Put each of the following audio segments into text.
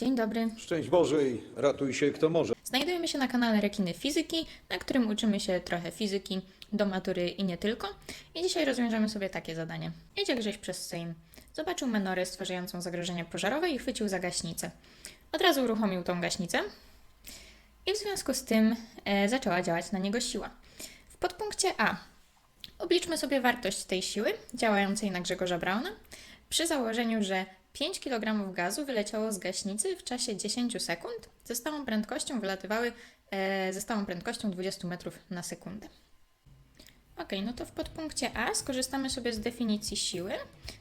Dzień dobry. Szczęść Boże i ratuj się kto może. Znajdujemy się na kanale Rekiny Fizyki, na którym uczymy się trochę fizyki do matury i nie tylko. I dzisiaj rozwiążemy sobie takie zadanie. Jedzie Grześ przez Sejm. Zobaczył menorę stwarzającą zagrożenie pożarowe i chwycił za gaśnicę. Od razu uruchomił tą gaśnicę i w związku z tym e, zaczęła działać na niego siła. W podpunkcie A obliczmy sobie wartość tej siły działającej na Grzegorza Brauna przy założeniu, że 5 kg gazu wyleciało z gaśnicy w czasie 10 sekund. Ze stałą prędkością wylatywały e, ze stałą prędkością 20 metrów na sekundę. Ok, no to w podpunkcie A skorzystamy sobie z definicji siły.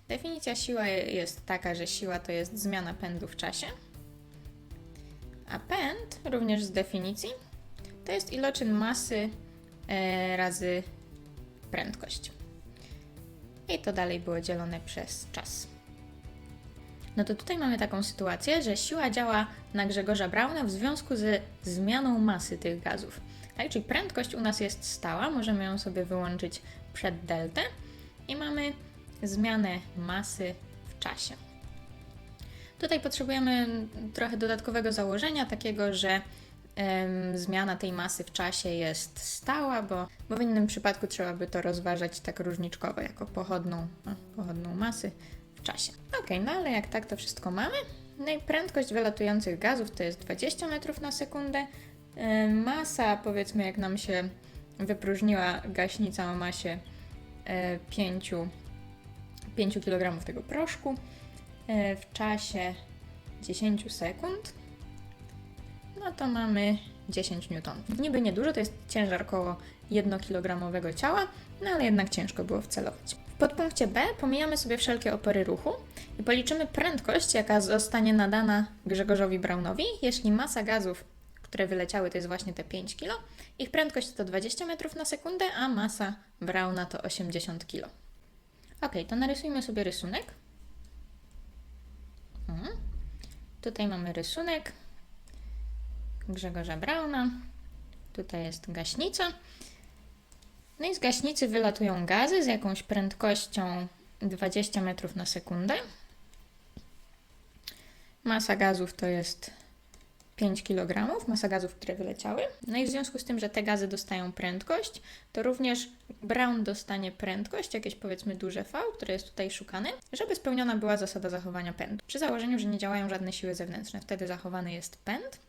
Definicja siła jest taka, że siła to jest zmiana pędu w czasie. A pęd, również z definicji, to jest iloczyn masy e, razy prędkość. I to dalej było dzielone przez czas. No to tutaj mamy taką sytuację, że siła działa na Grzegorza Brauna w związku ze zmianą masy tych gazów. Tak, czyli prędkość u nas jest stała, możemy ją sobie wyłączyć przed deltę i mamy zmianę masy w czasie. Tutaj potrzebujemy trochę dodatkowego założenia, takiego, że em, zmiana tej masy w czasie jest stała, bo, bo w innym przypadku trzeba by to rozważać tak różniczkowo, jako pochodną, no, pochodną masy w czasie. Ok, no ale jak tak to wszystko mamy, no i prędkość wylatujących gazów to jest 20 metrów na sekundę. Masa, powiedzmy, jak nam się wypróżniła gaśnica o masie e, 5, 5 kg tego proszku e, w czasie 10 sekund, no to mamy 10 newtonów. Niby niedużo, to jest ciężar około 1-kilogramowego ciała, no ale jednak ciężko było wcelować. Podpunkcie B pomijamy sobie wszelkie opory ruchu i policzymy prędkość, jaka zostanie nadana Grzegorzowi Braunowi, jeśli masa gazów, które wyleciały, to jest właśnie te 5 kg, ich prędkość to 20 metrów na sekundę, a masa Brauna to 80 kg. Ok, to narysujmy sobie rysunek. Mhm. Tutaj mamy rysunek Grzegorza Brauna. Tutaj jest gaśnica. No i z gaśnicy wylatują gazy z jakąś prędkością 20 metrów na sekundę. Masa gazów to jest 5 kg, masa gazów, które wyleciały. No i w związku z tym, że te gazy dostają prędkość, to również Brown dostanie prędkość, jakieś powiedzmy duże V, które jest tutaj szukane, żeby spełniona była zasada zachowania pędu. Przy założeniu, że nie działają żadne siły zewnętrzne, wtedy zachowany jest pęd.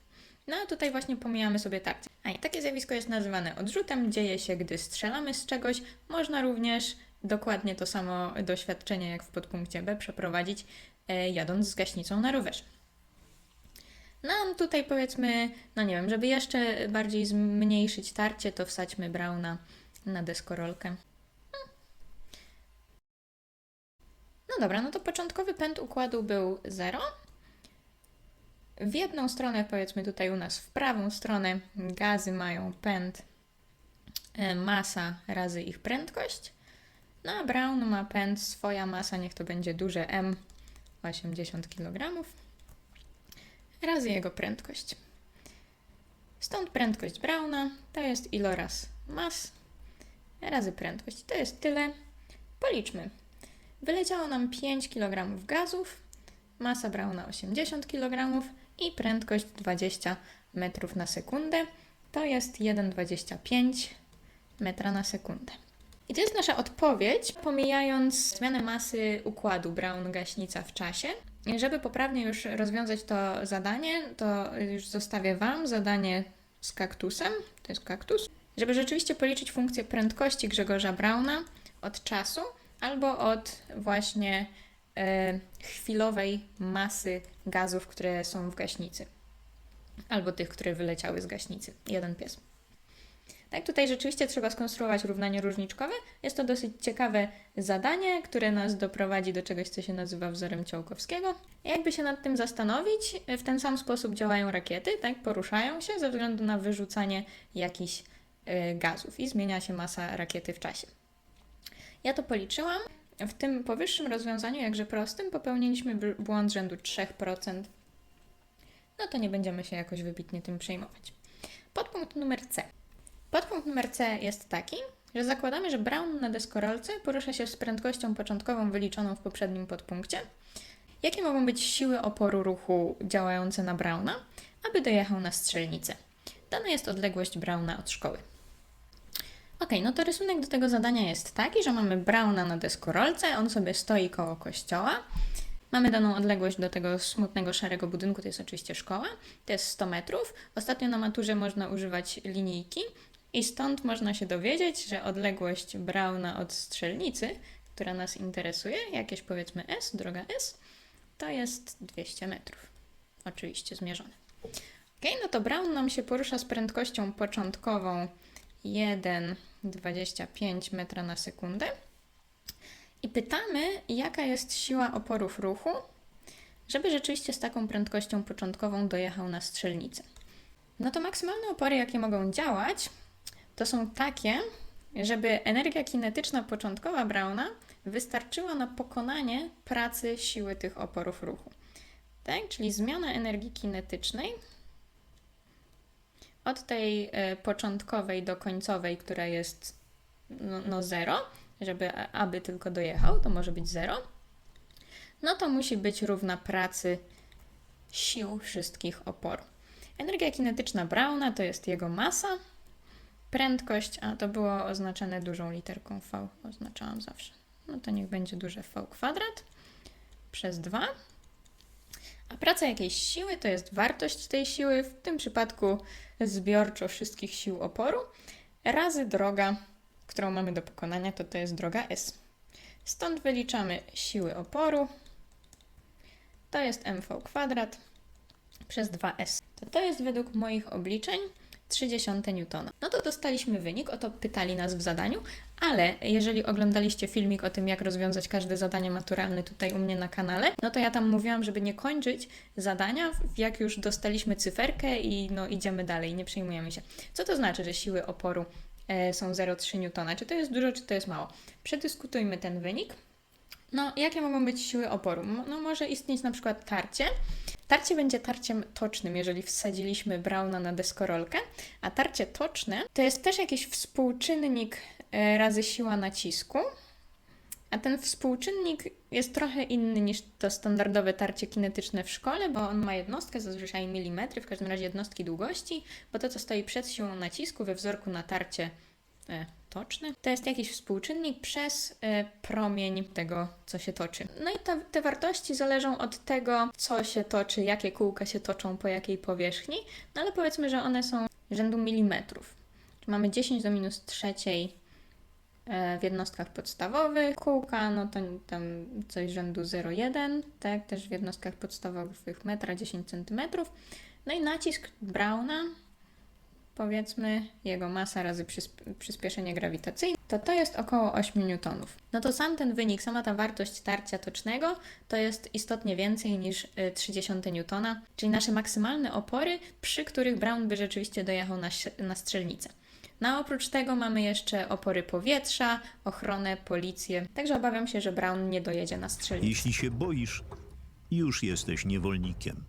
No a tutaj właśnie pomijamy sobie tak. A i takie zjawisko jest nazywane odrzutem, dzieje się, gdy strzelamy z czegoś. Można również dokładnie to samo doświadczenie jak w podpunkcie B przeprowadzić e, jadąc z gaśnicą na rowerze. No a tutaj powiedzmy, no nie wiem, żeby jeszcze bardziej zmniejszyć tarcie, to wsadźmy Brauna na deskorolkę. No dobra, no to początkowy pęd układu był 0. W jedną stronę, powiedzmy tutaj u nas w prawą stronę, gazy mają pęd e, masa razy ich prędkość. No a Brown ma pęd, swoja masa, niech to będzie duże M, 80 kg, razy jego prędkość. Stąd prędkość Browna to jest iloraz mas razy prędkość. To jest tyle. Policzmy. Wyleciało nam 5 kg gazów, masa Browna 80 kg i prędkość 20 metrów na sekundę. To jest 1,25 metra na sekundę. I to jest nasza odpowiedź, pomijając zmianę masy układu Brown-gaśnica w czasie. Żeby poprawnie już rozwiązać to zadanie, to już zostawię Wam zadanie z kaktusem. To jest kaktus. Żeby rzeczywiście policzyć funkcję prędkości Grzegorza Brauna od czasu albo od właśnie chwilowej masy gazów, które są w gaśnicy. Albo tych, które wyleciały z gaśnicy. Jeden pies. Tak, tutaj rzeczywiście trzeba skonstruować równanie różniczkowe. Jest to dosyć ciekawe zadanie, które nas doprowadzi do czegoś, co się nazywa wzorem Ciałkowskiego. I jakby się nad tym zastanowić, w ten sam sposób działają rakiety, tak, poruszają się ze względu na wyrzucanie jakichś y, gazów i zmienia się masa rakiety w czasie. Ja to policzyłam. W tym powyższym rozwiązaniu, jakże prostym, popełniliśmy błąd rzędu 3%. No to nie będziemy się jakoś wybitnie tym przejmować. Podpunkt numer C. Podpunkt numer C jest taki, że zakładamy, że Brown na deskorolce porusza się z prędkością początkową wyliczoną w poprzednim podpunkcie jakie mogą być siły oporu ruchu działające na Brauna, aby dojechał na strzelnicę. Dana jest odległość Brauna od szkoły. Ok, no to rysunek do tego zadania jest taki, że mamy Brauna na deskorolce, on sobie stoi koło kościoła. Mamy daną odległość do tego smutnego szarego budynku, to jest oczywiście szkoła, to jest 100 metrów. Ostatnio na maturze można używać linijki i stąd można się dowiedzieć, że odległość Brauna od strzelnicy, która nas interesuje, jakieś powiedzmy S, droga S, to jest 200 metrów. Oczywiście zmierzone. Ok, no to Brown nam się porusza z prędkością początkową 1,25 metra na sekundę. I pytamy, jaka jest siła oporów ruchu, żeby rzeczywiście z taką prędkością początkową dojechał na strzelnicę. No to maksymalne opory, jakie mogą działać, to są takie, żeby energia kinetyczna początkowa Brauna wystarczyła na pokonanie pracy siły tych oporów ruchu. Tak? Czyli zmiana energii kinetycznej od tej e, początkowej do końcowej, która jest no, no zero, żeby aby tylko dojechał, to może być zero, no to musi być równa pracy sił wszystkich oporów. Energia kinetyczna Brauna to jest jego masa, prędkość, a to było oznaczone dużą literką V, oznaczałam zawsze. No to niech będzie duże V kwadrat przez 2. A praca jakiejś siły to jest wartość tej siły, w tym przypadku zbiorczo wszystkich sił oporu, razy droga, którą mamy do pokonania, to to jest droga S. Stąd wyliczamy siły oporu. To jest mv kwadrat przez 2s. To, to jest według moich obliczeń 30 newtona. No to dostaliśmy wynik, o to pytali nas w zadaniu, ale jeżeli oglądaliście filmik o tym, jak rozwiązać każde zadanie maturalne tutaj u mnie na kanale, no to ja tam mówiłam, żeby nie kończyć zadania, jak już dostaliśmy cyferkę i no idziemy dalej, nie przejmujemy się. Co to znaczy, że siły oporu e, są 0,3 newtona? Czy to jest dużo, czy to jest mało? Przedyskutujmy ten wynik. No, jakie mogą być siły oporu? No, może istnieć na przykład tarcie. Tarcie będzie tarciem tocznym, jeżeli wsadziliśmy Brauna na deskorolkę, a tarcie toczne to jest też jakiś współczynnik e, razy siła nacisku. A ten współczynnik jest trochę inny niż to standardowe tarcie kinetyczne w szkole, bo on ma jednostkę, zazwyczaj milimetry, w każdym razie jednostki długości, bo to, co stoi przed siłą nacisku we wzorku na tarcie e, toczne, to jest jakiś współczynnik przez e, promień tego, co się toczy. No i ta, te wartości zależą od tego, co się toczy, jakie kółka się toczą po jakiej powierzchni, no ale powiedzmy, że one są rzędu milimetrów. Mamy 10 do minus trzeciej e, w jednostkach podstawowych. Kółka, no to tam coś rzędu 0,1, tak, też w jednostkach podstawowych metra 10 cm. No i nacisk Brauna, powiedzmy jego masa razy przysp- przyspieszenie grawitacyjne, to to jest około 8 newtonów. No to sam ten wynik, sama ta wartość tarcia tocznego to jest istotnie więcej niż y, 30 newtona, czyli nasze maksymalne opory, przy których Brown by rzeczywiście dojechał na, na strzelnicę. No a oprócz tego mamy jeszcze opory powietrza, ochronę, policję, także obawiam się, że Brown nie dojedzie na strzelnicę. Jeśli się boisz, już jesteś niewolnikiem.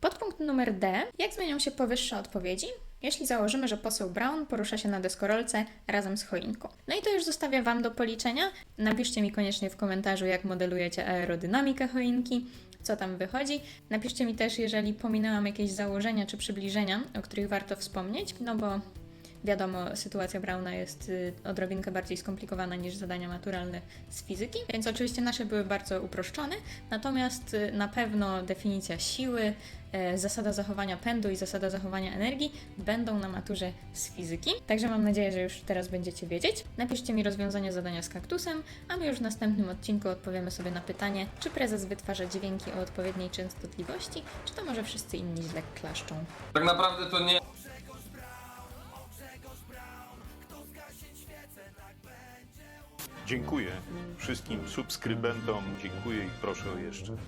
Podpunkt numer D. Jak zmienią się powyższe odpowiedzi, jeśli założymy, że poseł Brown porusza się na deskorolce razem z choinką? No i to już zostawię Wam do policzenia. Napiszcie mi koniecznie w komentarzu, jak modelujecie aerodynamikę choinki, co tam wychodzi. Napiszcie mi też, jeżeli pominęłam jakieś założenia czy przybliżenia, o których warto wspomnieć, no bo Wiadomo, sytuacja Brauna jest y, odrobinkę bardziej skomplikowana niż zadania maturalne z fizyki, więc oczywiście nasze były bardzo uproszczone, natomiast y, na pewno definicja siły, e, zasada zachowania pędu i zasada zachowania energii będą na maturze z fizyki. Także mam nadzieję, że już teraz będziecie wiedzieć. Napiszcie mi rozwiązanie zadania z kaktusem, a my już w następnym odcinku odpowiemy sobie na pytanie, czy prezes wytwarza dźwięki o odpowiedniej częstotliwości, czy to może wszyscy inni źle klaszczą. Tak naprawdę to nie Dziękuję wszystkim subskrybentom, dziękuję i proszę o jeszcze.